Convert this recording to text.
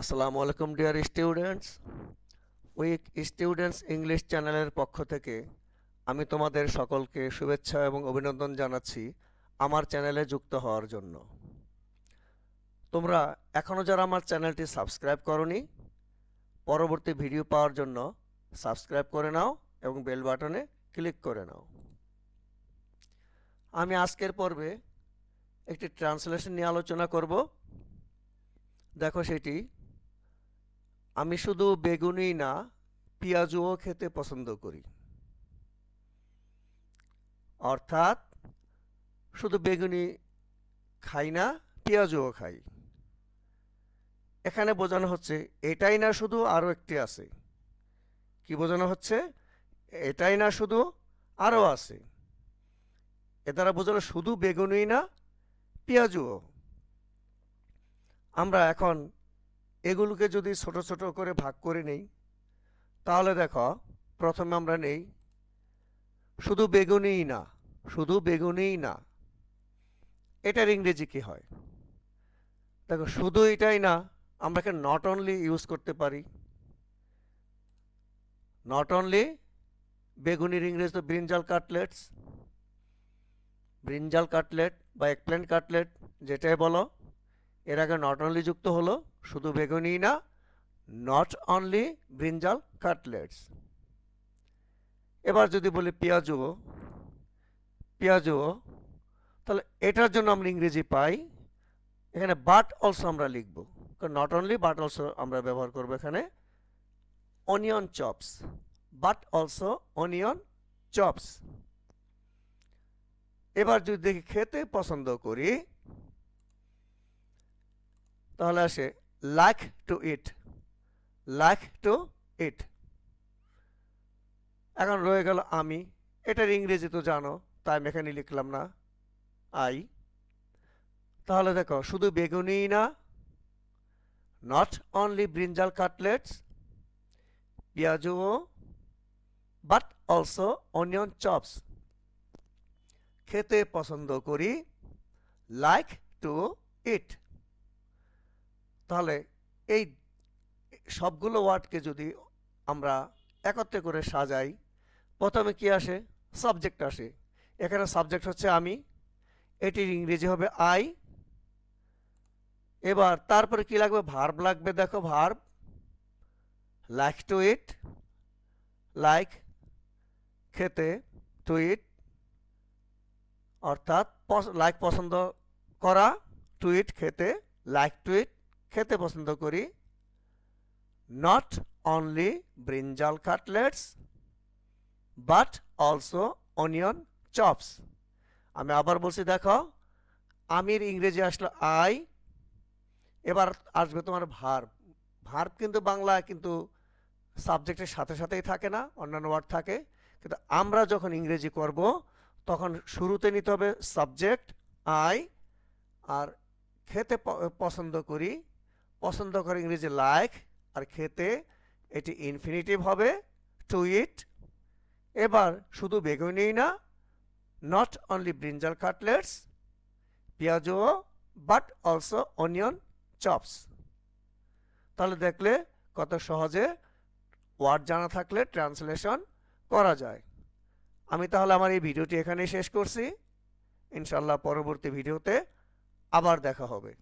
আসসালামু আলাইকুম, dear students. Weak students English চ্যানেলের পক্ষ থেকে আমি তোমাদের সকলকে শুভেচ্ছা এবং অভিনন্দন জানাচ্ছি আমার চ্যানেলে যুক্ত হওয়ার জন্য। তোমরা এখনও যারা আমার চ্যানেলটি সাবস্ক্রাইব করনি, পরবর্তী ভিডিও পাওয়ার জন্য সাবস্ক্রাইব করে নাও এবং বেল বাটনে ক্লিক করে নাও। আমি আজকের পর্বে একটি ট্রান্সলেশন নিয়ে আলোচনা করব। দেখো সেটি আমি শুধু বেগুনি না, পেঁয়াজও খেতে পছন্দ করি। অর্থাৎ শুধু বেগুনি খাই না, পেঁয়াজও খাই। এখানে বোঝানো হচ্ছে এটাই না শুধু আরও একটি আছে। কি বোঝানো হচ্ছে? এটাই না শুধু আরও আছে। এ দ্বারা বোঝানো শুধু বেগুনই না, পেঁয়াজও। আমরা এখন এগুলোকে যদি ছোট ছোট করে ভাগ করে নেই, তাহলে দেখো, প্রথমে আমরা নেই, শুধু বেগুনিই না, শুধু বেগুনিই না, এটার ইংরেজি কি হয়? দেখো, শুধু এটাই না, আমরা এখানে নট অনলি ইউজ করতে পারি। নট অনলি বেগুনির ইংরেজি তো ব্রিঞ্জাল কাটলেটস ব্রিঞ্জাল কাটলেট বা একপ্লেন্ট কাটলেট যেটাই বলো, এর আগে নট অনলি যুক্ত হলো শুধু বেগুনি না নট অনলি ব্রিঞ্জাল কাটলেটস এবার যদি বলি পেঁয়াজও পেঁয়াজও, তাহলে এটার জন্য আমরা ইংরেজি পাই, এখানে বাট অলসো আমরা লিখব। কারণ নট অনলি বাট অলসো আমরা ব্যবহার করব এখানে। Onion chops but also onion chops এবার যদি দেখি খেতে পছন্দ করি, তাহলে আসে like to eat like to eat এখন রয়ে গেল আমি। এটার ইংরেজি তো জানো, তাই আমি এখানে লিখলাম না। আই। তাহলে দেখো, শুধু বেগুনি না নট অনলি ব্রিঞ্জাল কাটলেটস পেঁয়াজও বাট অলসো অনিয়ন চপস খেতে পছন্দ করি লাইক টু ইট তাহলে এই সবগুলো ওয়ার্ডকে যদি আমরা একত্রে করে সাজাই, প্রথমে কি আসে? সাবজেক্ট আসে। এখানে সাবজেক্ট হচ্ছে আমি, এটির ইংরেজি হবে আই। এবার তারপরে কি লাগবে? ভার্ব লাগবে, দেখো verb. Like to eat, like খেতে টু ইট, অর্থাৎ লাইক পছন্দ করা, টু ইট খেতে, লাইক টু ইট। খেতে পছন্দ করি। Not only brinjal cutlets but also onion chops আমি আবার বলছি, দেখো, আমির ইংরেজি আসলো আই, এবার আসবে তোমার ভার্ব। ভার্ব কিন্তু বাংলা, কিন্তু সাবজেক্টের সাথে সাথেই থাকে না, অন্যান্য ওয়ার্ড থাকে। কিন্তু আমরা যখন ইংরেজি করব, তখন শুরুতে নিতে হবে সাবজেক্ট আই, আর খেতে পছন্দ করি পছন্দ করে ইংরেজি লাইক আর খেতে এটি ইনফিনিটিভ হবে টু ইট এবার শুধু বেগুনি না নট অনলি ব্রিঞ্জাল কাটলেটস পেঁয়াজও বাট অলসো অনিয়ন চপস তাহলে দেখলে কত সহজে ওয়ার্ড জানা থাকলে ট্রান্সলেশন করা যায়। আমি তাহলে আমার এই ভিডিওটি এখানেই শেষ করছি। ইনশাল্লাহ পরবর্তী ভিডিওতে আবার দেখা হবে।